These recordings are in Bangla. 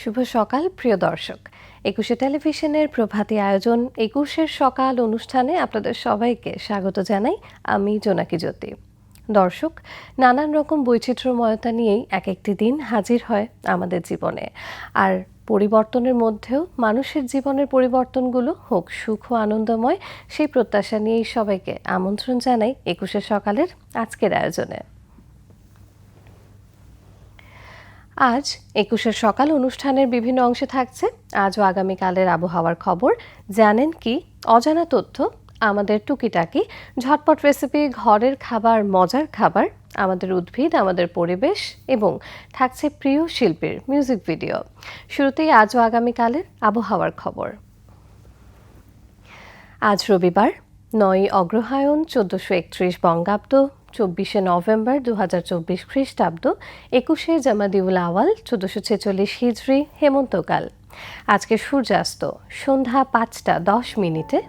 শুভ সকাল, প্রিয় দর্শক। একুশে টেলিভিশনের প্রভাতী আয়োজন, একুশের সকাল অনুষ্ঠানে আপনাদের সবাইকে স্বাগত জানাই আমি জোনাকি জ্যোতি। দর্শক, নানান রকম বৈচিত্র্যময়তা নিয়েই এক একটি দিন হাজির হয় আমাদের জীবনে। আর পরিবর্তনের মধ্যেও মানুষের জীবনের পরিবর্তনগুলো হোক সুখ ও আনন্দময়, সেই প্রত্যাশা নিয়েই সবাইকে আমন্ত্রণ জানাই একুশে সকালের আজকের আয়োজনে। আজ একুশের সকাল অনুষ্ঠানের বিভিন্ন অংশে থাকছে। আজ ও আগামীকালের আবহাওয়ার খবর। জানেন কি? অজানা তথ্য। আমাদের টুকিটাকি, ঝটপট রেসিপি ঘরের খাবার, মজার খাবার, আমাদের উদ্ভিদ, আমাদের পরিবেশ এবং থাকছে প্রিয় শিল্পীর মিউজিক ভিডিও শুরুতেই আজ ও আগামীকালের আবহাওয়ার খবর। আজ রবিবার নয় অগ্রহায়ণ, চোদ্দোশো একত্রিশ বঙ্গাব্দ। চব্বিশে নভেম্বর দু হাজার চব্বিশ খ্রিস্টাব্দ, একুশে জামাদিউল আওয়াল, চোদ্দোশো ছেচল্লিশ হিজড়ি হেমন্তকাল। আজকে সূর্যাস্ত, সন্ধ্যা পাঁচটা দশ মিনিটে।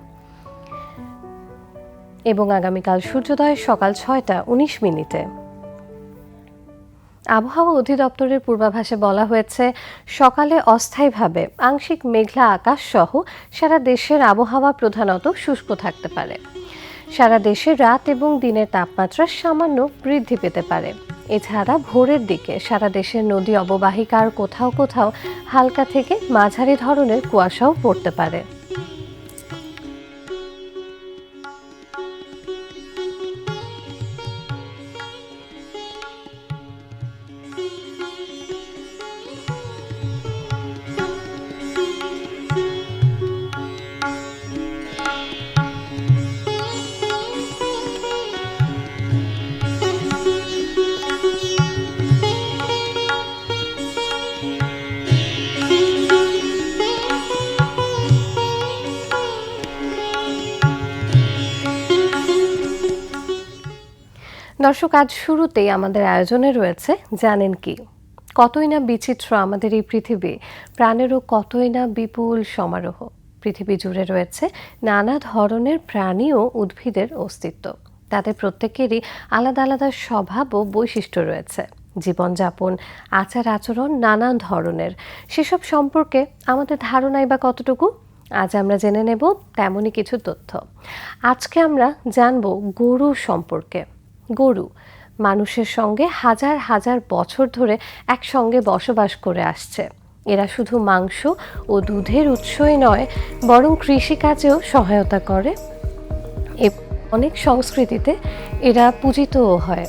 এবং আগামীকাল সূর্যোদয় সকাল ছয়টা উনিশ মিনিটে। আবহাওয়া অধিদপ্তরের পূর্বাভাসে বলা হয়েছে, সকালে অস্থায়ীভাবে আংশিক মেঘলা আকাশ সহ সারা দেশের আবহাওয়া প্রধানত শুষ্ক থাকতে পারে। সারা দেশে রাত এবং দিনের তাপমাত্রা সামান্য বৃদ্ধি পেতে পারে। এছাড়া ভোরের দিকে সারা দেশের নদী অববাহিকার কোথাও কোথাও হালকা থেকে মাঝারি ধরনের কুয়াশাও পড়তে পারে। দর্শক, আজ শুরুতেই আমাদের আয়োজনে রয়েছে জানেন কি? কতই না বিচিত্র আমাদের এই পৃথিবী, প্রাণেরও কতই না বিপুল সমারোহ। পৃথিবী জুড়ে রয়েছে নানা ধরনের প্রাণী ও উদ্ভিদের অস্তিত্ব। তাদের প্রত্যেকেরই আলাদা আলাদা স্বভাব ও বৈশিষ্ট্য রয়েছে। জীবনযাপন, আচার আচরণ নানা ধরনের। সেসব সম্পর্কে আমাদের ধারণাই বা কতটুকু? আজ আমরা জেনে নেব তেমনই কিছু তথ্য। আজকে আমরা জানব গরু সম্পর্কে। গরু। মানুষের সঙ্গে হাজার হাজার বছর ধরে একসঙ্গে বসবাস করে আসছে। এরা শুধু মাংস ও দুধের উৎসই নয়, বরং কৃষিকাজেও সহায়তা করে। এ অনেক সংস্কৃতিতে এরা পূজিতও হয়।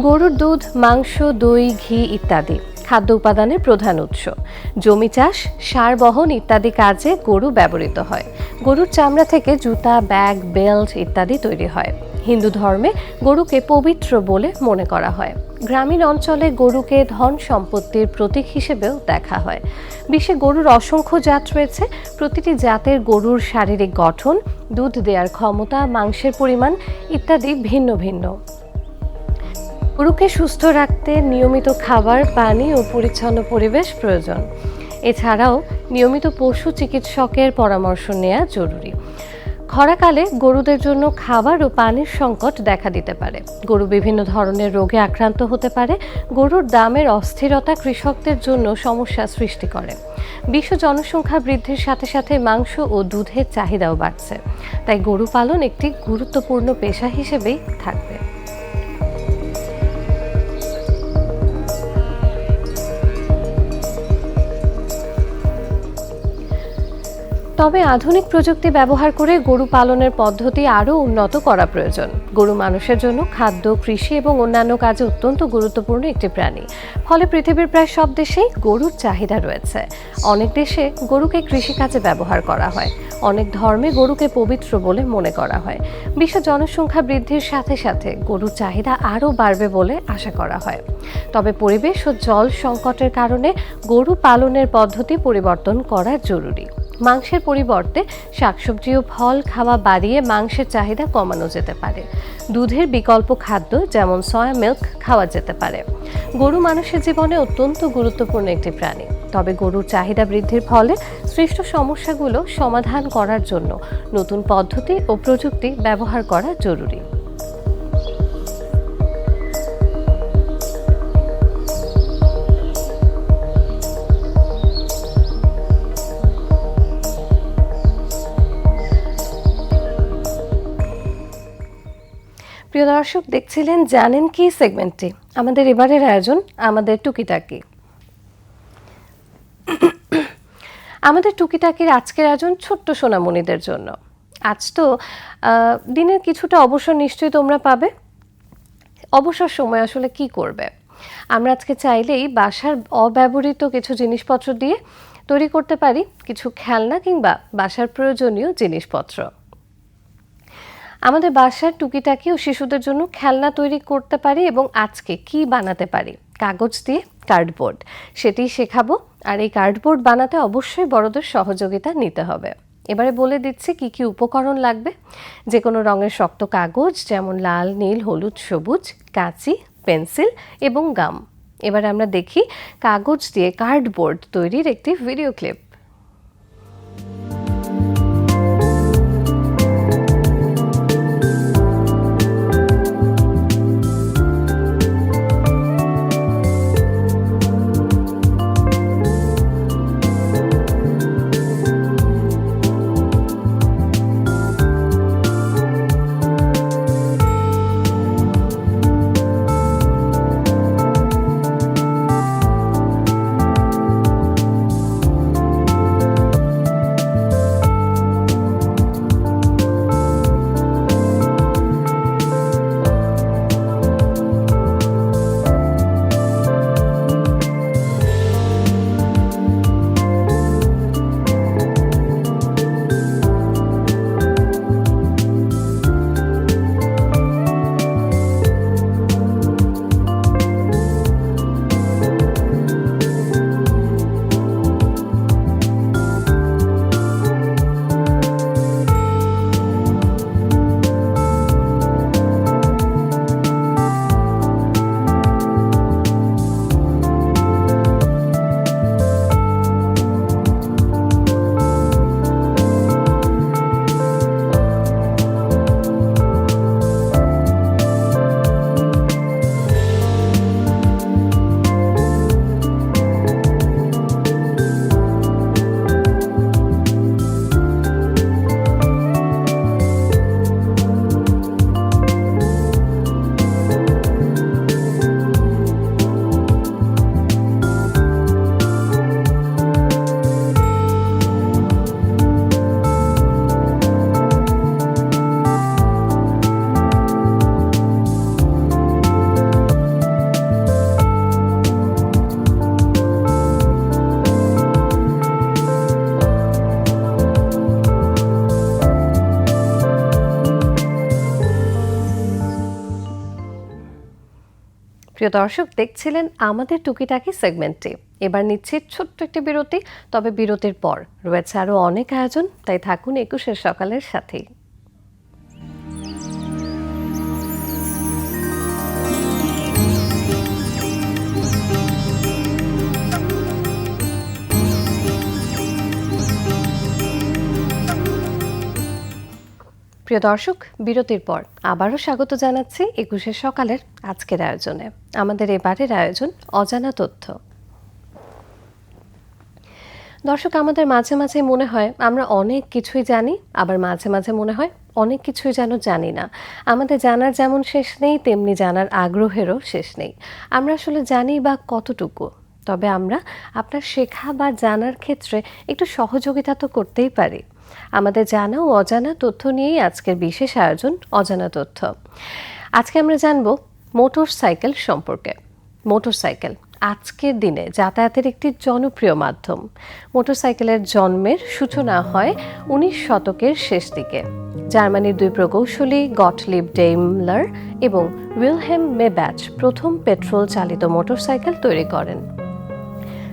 গরুর দুধ, মাংস, দই, ঘি ইত্যাদি খাদ্য উপাদানের প্রধান উৎস। জমি চাষ, সার বহন ইত্যাদি কাজে গরু ব্যবহৃত হয়। গরুর চামড়া থেকে জুতা, ব্যাগ, বেল্ট ইত্যাদি তৈরি হয়। হিন্দু ধর্মে গরুকে পবিত্র বলে মনে করা হয়। গ্রামীণ অঞ্চলে গরুকে ধন সম্পত্তির প্রতীক হিসেবেও দেখা হয়। বিশ্বে গরুর অসংখ্য জাত রয়েছে। প্রতিটি জাতের গরুর শারীরিক গঠন, দুধ দেওয়ার ক্ষমতা, মাংসের পরিমাণ ইত্যাদি ভিন্ন ভিন্ন। গরুকে সুস্থ রাখতে নিয়মিত খাবার, পানি ও পরিচ্ছন্ন পরিবেশ প্রয়োজন। এছাড়াও নিয়মিত পশু চিকিৎসকের পরামর্শ নেওয়া জরুরি। খরাকালে গরুদের জন্য খাবার ও পানির সংকট দেখা দিতে পারে। গরু বিভিন্ন ধরনের রোগে আক্রান্ত হতে পারে। গরুর দামের অস্থিরতা কৃষকদের জন্য সমস্যা সৃষ্টি করে। বিশ্ব জনসংখ্যা বৃদ্ধির সাথে সাথে মাংস ও দুধের চাহিদাও বাড়ছে। তাই গরু পালন একটি গুরুত্বপূর্ণ পেশা হিসেবেই থাকবে। তবে আধুনিক প্রযুক্তি ব্যবহার করে গরু পালনের পদ্ধতি আরও উন্নত করা প্রয়োজন। গরু মানুষের জন্য খাদ্য, কৃষি এবং অন্যান্য কাজে অত্যন্ত গুরুত্বপূর্ণ একটি প্রাণী। ফলে পৃথিবীর প্রায় সব দেশেই গরুর চাহিদা রয়েছে। অনেক দেশে গরুকে কৃষিকাজে ব্যবহার করা হয়। অনেক ধর্মে গরুকে পবিত্র বলে মনে করা হয়। বিশ্ব জনসংখ্যা বৃদ্ধির সাথে সাথে গরুর চাহিদা আরও বাড়বে বলে আশা করা হয়। তবে পরিবেশ ও জল সংকটের কারণে গরু পালনের পদ্ধতি পরিবর্তন করা জরুরি। মাংসের পরিবর্তে শাকসবজি ও ফল খাওয়া বাড়িয়ে মাংসের চাহিদা কমানো যেতে পারে। দুধের বিকল্প খাদ্য যেমন সয়া মিল্ক খাওয়া যেতে পারে। গরু মানুষের জীবনে অত্যন্ত গুরুত্বপূর্ণ একটি প্রাণী। তবে গরুর চাহিদা বৃদ্ধির ফলে সৃষ্ট সমস্যাগুলো সমাধান করার জন্য নতুন পদ্ধতি ও প্রযুক্তি ব্যবহার করা জরুরি। প্রিয় দর্শক, দেখছিলেন জানেন কি সেগমেন্টটি? আমাদের এবারের আয়োজন আমাদের টুকিটাকি। আমাদের টুকিটাকির আজকের আয়োজন ছোট্ট সোনামণিদের জন্য। আজ তো দিনের কিছুটা অবসর নিশ্চয়ই তোমরা পাবে। অবসর সময় আসলে কি করবে? আমরা আজকে চাইলেই বাসার অব্যবহৃত কিছু জিনিসপত্র দিয়ে তৈরি করতে পারি, কিছু খেলনা কিংবা বাসার প্রয়োজনীয় জিনিসপত্র। আমাদের বাসার টুকিটাকি ও শিশুদের জন্য খেলনা তৈরি করতে পারি এবং আজকে কি বানাতে পারি? কাগজ দিয়ে কার্ডবোর্ড। সেটি শেখাবো। আর এই কার্ডবোর্ড বানাতে অবশ্যই বড়দের সহযোগিতা নিতে হবে। এবারে বলে দিচ্ছি কি কি উপকরণ লাগবে। যে কোনো রঙের শক্ত কাগজ যেমন লাল, নীল, হলুদ, সবুজ, কাঁচি, পেন্সিল এবং গাম। এবার আমরা দেখি কাগজ দিয়ে কার্ডবোর্ড তৈরির একটি ভিডিও ক্লিপ। প্রিয় দর্শক, দেখছিলেন আমাদের টুকিটাকি সেগমেন্টে এবার নিচ্ছে ছোট্ট একটি বিরতি, তবে বিরতির পর রয়েছে আরও অনেক আয়োজন, তাই থাকুন একুশের সকালের সাথেই। প্রিয় দর্শক, বিরতির পর আবারও স্বাগত জানাচ্ছি একুশের সকালের আজকের আয়োজনে। আমাদের এবারের আয়োজন অজানা তথ্য। দর্শক, আমাদের মাঝে মাঝে মনে হয় আমরা অনেক কিছুই জানি, আবার মাঝে মাঝে মনে হয় অনেক কিছুই যেন জানি না। আমাদের জানার যেমন শেষ নেই, তেমনি জানার আগ্রহেরও শেষ নেই। আমরা আসলে জানি বা কতটুকু, তবে আমরা আপনার শেখা বা জানার ক্ষেত্রে একটু সহযোগিতা তো করতেই পারি। আমাদের জানা ও অজানা তথ্য নিয়েই আজকের বিশেষ আয়োজন অজানা তথ্য। আজকে আমরা জানব মোটর সাইকেল সম্পর্কে। মোটর সাইকেল আজকের দিনে যাতায়াতের একটি জনপ্রিয় মাধ্যম। মোটরসাইকেলের জন্মের সূচনা হয় উনিশ শতকের শেষ দিকে। জার্মানির দুই প্রকৌশলী গটলিব ডেইমলার এবং উইলহেম মেব্যাচ প্রথম পেট্রোল চালিত মোটরসাইকেল তৈরি করেন।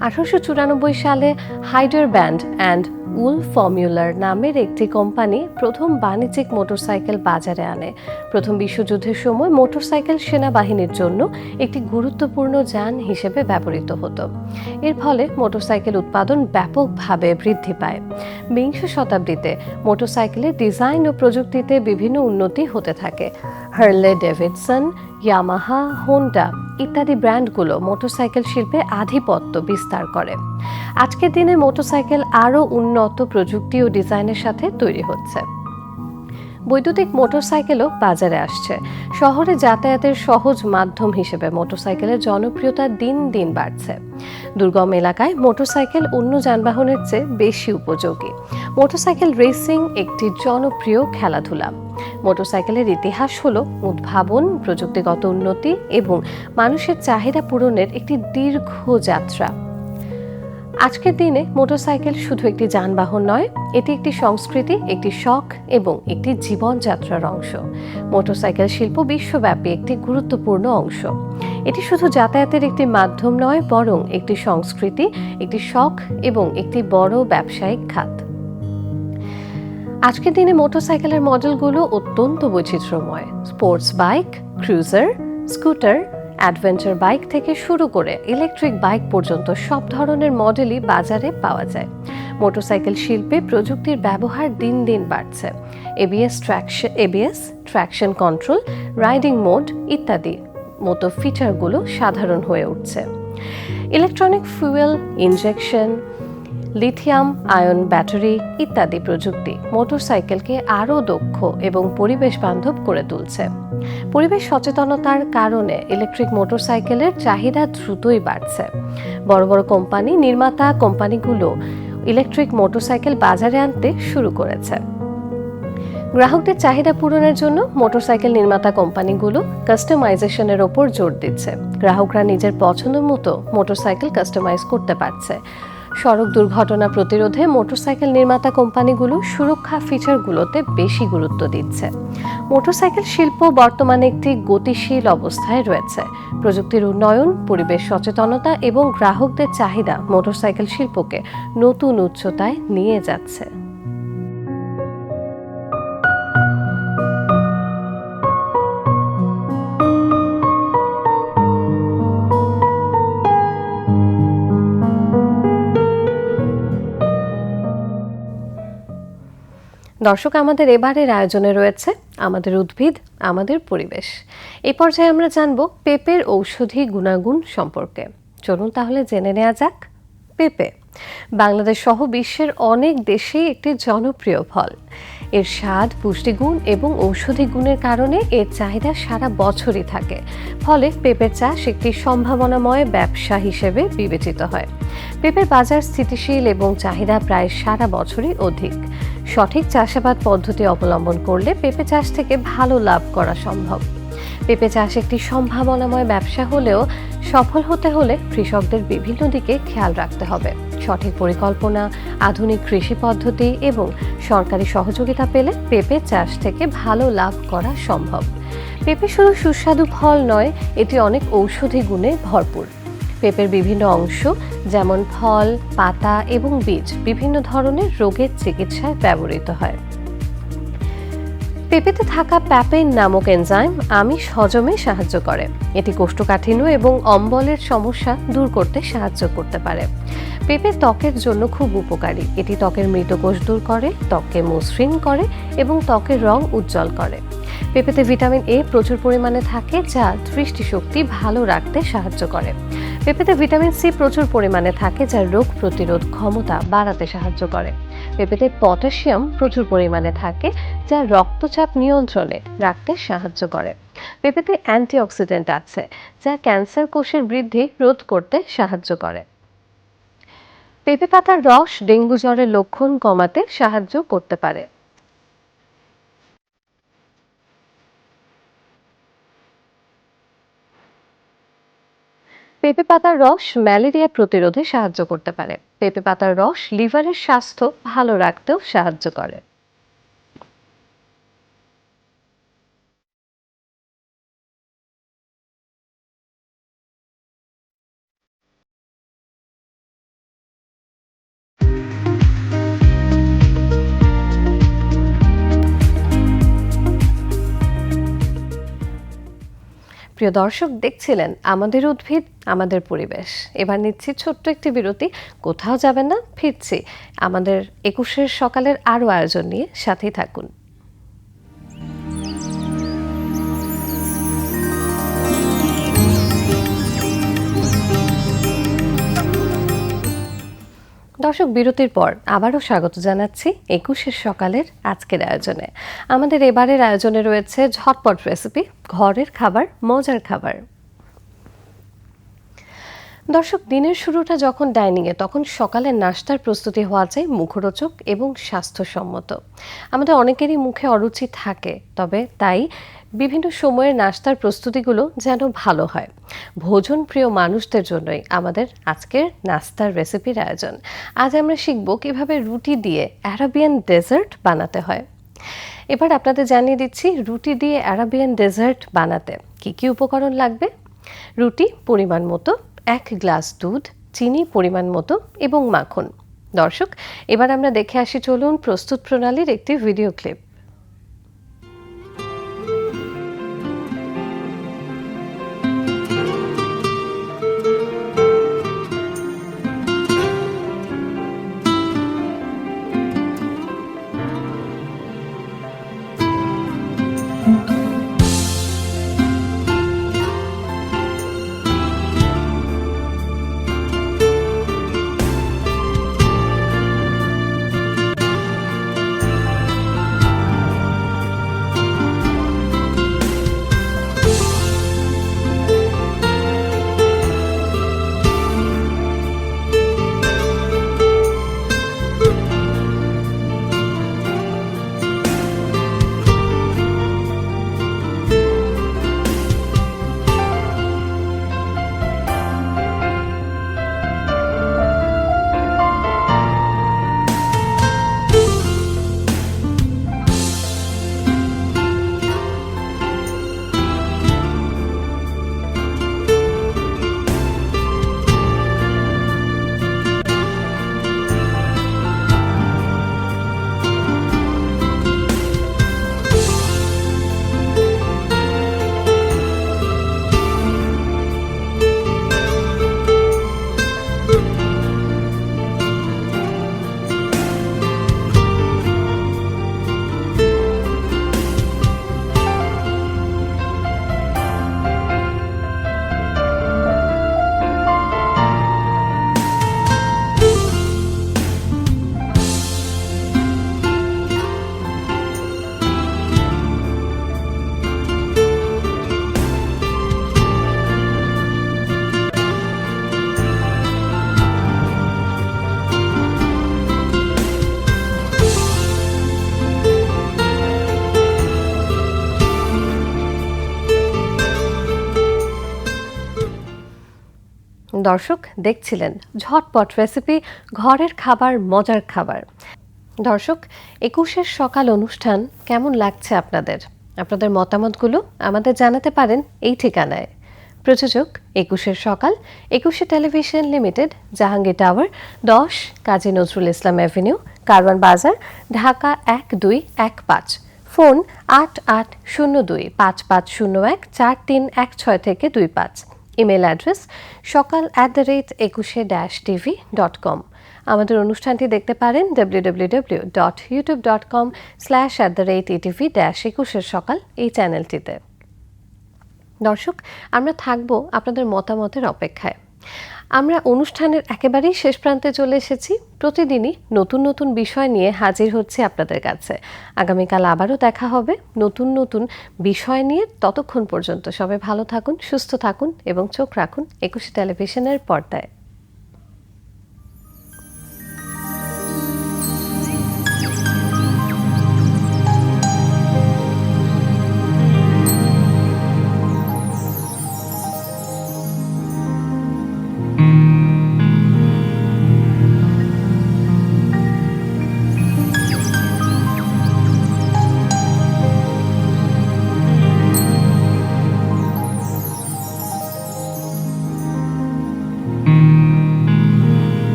আঠারোশো চুরানব্বই সালে হাইডার ব্যান্ড অ্যান্ড উল ফর্মুলার নামের একটি কোম্পানি প্রথম বাণিজ্যিক মোটরসাইকেল বাজারে আনে। প্রথম বিশ্বযুদ্ধের সময় মোটরসাইকেল সেনাবাহিনীর জন্য একটি গুরুত্বপূর্ণ যান হিসেবে ব্যবহৃত হতো। এর ফলে মোটরসাইকেল উৎপাদন ব্যাপকভাবে বৃদ্ধি পায়। বিংশ শতাব্দীতে মোটরসাইকেলের ডিজাইন ও প্রযুক্তিতে বিভিন্ন উন্নতি হতে থাকে। হার্লে ডেভিডসন ইয়ামাহা হোন্ডা ইত্যাদি ব্র্যান্ডগুলো মোটরসাইকেল শিল্পে আধিপত্য বিস্তার করে। আজকের দিনে মোটরসাইকেল আরও উন্নত প্রযুক্তি ও ডিজাইনের সাথে তৈরি হচ্ছে। বৈদ্যুতিক মোটরসাইকেলও বাজারে আসছে। শহরে যাতায়াতের সহজ মাধ্যম হিসেবে মোটরসাইকেলের জনপ্রিয়তা দিন দিন বাড়ছে। দুর্গম এলাকায় মোটরসাইকেল অন্য যানবাহনের চেয়ে বেশি উপযোগী। মোটরসাইকেল রেসিং একটি জনপ্রিয় খেলাধুলা। মোটরসাইকেলের ইতিহাস হল উদ্ভাবন, প্রযুক্তিগত উন্নতি এবং মানুষের চাহিদা পূরণের একটি দীর্ঘ যাত্রা। আজকের দিনে মোটরসাইকেল শুধু একটি যানবাহন নয়, এটি একটি সংস্কৃতি, একটি শখ এবং একটি জীবনযাত্রার অংশ। মোটরসাইকেল শিল্প বিশ্বব্যাপী একটি গুরুত্বপূর্ণ অংশ। এটি শুধু যাতায়াতের একটি মাধ্যম নয়, বরং একটি সংস্কৃতি, একটি শখ এবং একটি বড় ব্যবসায়িক খাত। আজকের দিনে মোটরসাইকেলের মডেলগুলো অত্যন্ত বৈচিত্র্যময়। Sports bike, cruiser, scooter adventure bike থেকে শুরু করে ইলেকট্রিক বাইক পর্যন্ত সব ধরনের মডেলই বাজারে পাওয়া যায়। মোটরসাইকেল শিল্পে প্রযুক্তির ব্যবহার দিন দিন বাড়ছে। ABS traction ABS traction control riding mode ইত্যাদি মতো ফিচারগুলো সাধারণ হয়ে উঠছে। Electronic fuel injection lithium, ion, battery ইত্যাদি প্রযুক্তি মোটরসাইকেলকে আরও দক্ষ এবং পরিবেশ বান্ধব করে তুলছে। পরিবেশ সচেতনতার কারণে ইলেকট্রিক মোটরসাইকেলের চাহিদা দ্রুতই বাড়ছে। বড় বড় কোম্পানি, নির্মাতা কোম্পানিগুলো ইলেকট্রিক মোটরসাইকেল বাজারে আনতে শুরু করেছে। গ্রাহকদের চাহিদা পূরণের জন্য মোটরসাইকেল নির্মাতা কোম্পানিগুলো কাস্টমাইজেশনের ওপর জোর দিচ্ছে। গ্রাহকরা নিজের পছন্দ মতো মোটরসাইকেল কাস্টমাইজ করতে পারছে। সড়ক দুর্ঘটনা প্রতিরোধে মোটরসাইকেল নির্মাতা কোম্পানিগুলো সুরক্ষা ফিচারগুলোতে বেশি গুরুত্ব দিচ্ছে। মোটরসাইকেল শিল্প বর্তমানে একটি গতিশীল অবস্থায় রয়েছে। প্রযুক্তির উন্নয়ন, পরিবেশ সচেতনতা এবং গ্রাহকদের চাহিদা মোটরসাইকেল শিল্পকে নতুন উচ্চতায় নিয়ে যাচ্ছে। দর্শক, আমাদের এবারের আয়োজনে রয়েছে আমাদের উদ্ভিদ, আমাদের পরিবেশ। এই পর্যায়ে আমরা জানব পেঁপের ঔষধি গুণাগুণ সম্পর্কে। চলুন তাহলে জেনে নেওয়া যাক পেঁপে। বাংলাদেশ সহ বিশ্বের অনেক দেশেই একটি জনপ্রিয় ফল। এর স্বাদ, পুষ্টিগুণ এবং ঔষধি গুণের কারণে এর চাহিদা সারা বছরই থাকে। ফলে পেঁপের চাষ একটি সম্ভাবনাময় ব্যবসা হিসেবে বিবেচিত হয়। পেঁপের বাজার স্থিতিশীল এবং চাহিদা প্রায় সারা বছরই অধিক। সঠিক চাষাবাদ পদ্ধতি অবলম্বন করলে পেঁপে চাষ থেকে ভালো লাভ করা সম্ভব। পেঁপে চাষ একটি সম্ভাবনাময় ব্যবসা হলেও সফল হতে হলে কৃষকদের বিভিন্ন দিকে খেয়াল রাখতে হবে। সঠিক পরিকল্পনা, আধুনিক কৃষি পদ্ধতি এবং সরকারি সহযোগিতা পেলে পেঁপে চাষ থেকে ভালো লাভ করা সম্ভব। পেঁপে শুধু সুস্বাদু ফল নয়, এটি অনেক ঔষধি গুণে ভরপুর। পেঁপের বিভিন্ন অংশ, যেমন ফল, পাতা এবং বীজ, বিভিন্ন ধরনের রোগের চিকিৎসায় ব্যবহৃত হয়। পেঁপেতে থাকা প্যাপেন নামক এনজাইম আমিষ হজমে সাহায্য করে। এটি কোষ্ঠকাঠিন্য এবং অম্বলের সমস্যা দূর করতে সাহায্য করতে পারে। পেঁপে ত্বকের জন্য খুব উপকারী। এটি ত্বকের মৃত কোষ দূর করে, ত্বককে মসৃণ করে এবং ত্বকের রং উজ্জ্বল করে। পেঁপেতে ভিটামিন এ প্রচুর পরিমাণে থাকে, যা দৃষ্টিশক্তি ভালো রাখতে সাহায্য করে। পেঁপেতে ভিটামিন সি প্রচুর পরিমাণে থাকে, যা রোগ প্রতিরোধ ক্ষমতা বাড়াতে সাহায্য করে। পেঁপেতে পটাশিয়াম প্রচুর পরিমাণে থাকে, যা রক্তচাপ নিয়ন্ত্রণে রাখতে সাহায্য করে। পেঁপেতে অ্যান্টিঅক্সিডেন্ট আছে, যা ক্যান্সার কোষের বৃদ্ধি রোধ করতে সাহায্য করে। পেঁপে পাতার রস ডেঙ্গু জ্বরের লক্ষণ কমাতে সাহায্য করতে পারে। পেঁপে পাতার রস ম্যালেরিয়া প্রতিরোধে সাহায্য করতে পারে। পেঁপে পাতার রস লিভারের স্বাস্থ্য ভালো রাখতেও সাহায্য করে। প্রিয় দর্শক, দেখছিলেন আমাদের উদ্ভিদ, আমাদের পরিবেশ। এবার নিচ্ছি ছোট্ট একটি বিরতি। কোথাও যাবেন না, ফিরছি। আমাদের একুশের সকালের আরও আয়োজন নিয়ে সাথেই থাকুন। দর্শক বিরতির পর আবারও স্বাগত জানাচ্ছি একুশের সকালের আজকের আয়োজনে। আমাদের এবারের আয়োজনে রয়েছে ঝটপট রেসিপি ঘরের খাবার, মজার খাবার। দর্শক, দিনের শুরুটা যখন ডাইনিংয়ে, তখন সকালের নাস্তার প্রস্তুতি হওয়া যায় মুখরোচক এবং স্বাস্থ্যসম্মত। আমাদের অনেকেরই মুখে অরুচি থাকে, তবে তাই বিভিন্ন সময়ের নাস্তার প্রস্তুতিগুলো যেন ভালো হয়। ভোজন প্রিয় মানুষদের জন্যই আমাদের আজকের নাস্তার রেসিপির আয়োজন। আজ আমরা শিখব কীভাবে রুটি দিয়ে অ্যারাবিয়ান ডেজার্ট বানাতে হয়। এবার আপনাদের জানিয়ে দিচ্ছি, রুটি দিয়ে অ্যারাবিয়ান ডেজার্ট বানাতে কি কি উপকরণ লাগবে? রুটি পরিমাণ মতো এক গ্লাস দুধ, চিনি পরিমাণ মতো এবং মাখন। দর্শক, এবার আমরা দেখে আসি চলুন প্রস্তুত প্রণালীর একটি ভিডিও ক্লিপ। দর্শক দেখছিলেন ঝটপট রেসিপি ঘরের খাবার, মজার খাবার। দর্শক, একুশের সকাল অনুষ্ঠান কেমন লাগছে আপনাদের? আপনাদের মতামতগুলো আমাদের জানাতে পারেন এই ঠিকানায়। প্রযোজক, একুশের সকাল, একুশে টেলিভিশন লিমিটেড, জাহাঙ্গীর টাওয়ার, দশ কাজী নজরুল ইসলাম অ্যাভিনিউ, কারওয়ান বাজার, ঢাকা এক দুই এক পাঁচ। ফোন আট আট শূন্য দুই, পাঁচ পাঁচ শূন্য এক, চার তিন এক ছয় থেকে দুই পাঁচ। Email address Sokal at the rate Ekushey dash TV dot com আমাদের অনুষ্ঠানটি দেখতে পারেন W W W dot YouTube dot com slash at the rate ETV dash একুশের সকাল এই চ্যানেলটিতে দর্শক, আমরা থাকব আপনাদের মতামতের অপেক্ষায়। আমরা অনুষ্ঠানের একেবারেই শেষ প্রান্তে চলে এসেছি। প্রতিদিনই নতুন নতুন বিষয় নিয়ে হাজির হচ্ছে আপনাদের কাছে। আগামীকাল আবারও দেখা হবে নতুন নতুন বিষয় নিয়ে। ততক্ষণ পর্যন্ত সবাই ভালো থাকুন, সুস্থ থাকুন এবং চোখ রাখুন একুশে টেলিভিশনের পর্দায়।